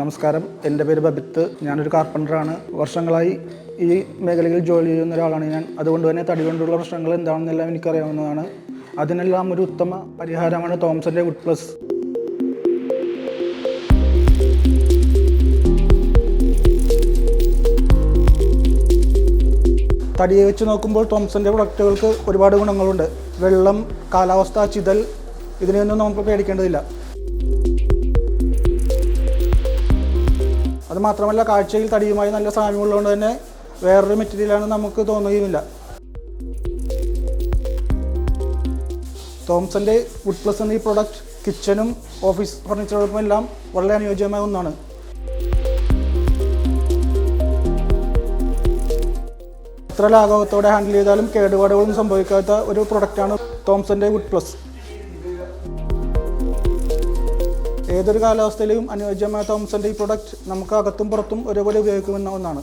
നമസ്കാരം. എന്റെ പേര് ബബിത്ത്. ഞാനൊരു കാർപ്പന്ററാണ് വർഷങ്ങളായി ഈ മേഖലയിൽ ജോലി ചെയ്യുന്ന ഒരാളാണ് ഞാൻ. അതുകൊണ്ട് തന്നെ തടി കൊണ്ടുള്ള പ്രശ്നങ്ങൾ എന്താണെന്നെല്ലാം എനിക്കറിയാവുന്നതാണ്. അതിനെല്ലാം ഒരു ഉത്തമ പരിഹാരമാണ് തോംസന്റെ വുഡ് പ്ലസ് തടിയെ വെച്ച് നോക്കുമ്പോൾ തോംസന്റെ പ്രൊഡക്റ്റുകൾക്ക് ഒരുപാട് ഗുണങ്ങളുണ്ട്. വെള്ളം കാലാവസ്ഥ ചിതൽ ഇതിനെയൊന്നും നമുക്ക് പേടിക്കേണ്ടതില്ല. അത് മാത്രമല്ല കാഴ്ചയിൽ തടിയുമായി നല്ല സാമ്യമുള്ളതുകൊണ്ട് തന്നെ വേറൊരു മെറ്റീരിയലാണ് നമുക്ക് തോന്നുകയുമില്ല. തോംസന്റെ വുഡ് പ്ലസ് എന്ന ഈ പ്രൊഡക്റ്റ് കിച്ചനും ഓഫീസ് ഫർണിച്ചറുകൾക്കും എല്ലാം വളരെ അനുയോജ്യമായ ഒന്നാണ്. എത്ര ലാഘവത്തോടെ ഹാൻഡിൽ ചെയ്താലും കേടുപാടുകളൊന്നും സംഭവിക്കാത്ത ഒരു പ്രൊഡക്റ്റാണ് തോംസന്റെ വുഡ് പ്ലസ് ഏതൊരു കാലാവസ്ഥയിലും അനുയോജ്യമായ തോംസന്റെ ഈ പ്രൊഡക്റ്റ് നമുക്ക് അകത്തും പുറത്തും ഒരുപോലെ ഉപയോഗിക്കുമെന്ന ഒന്നാണ്.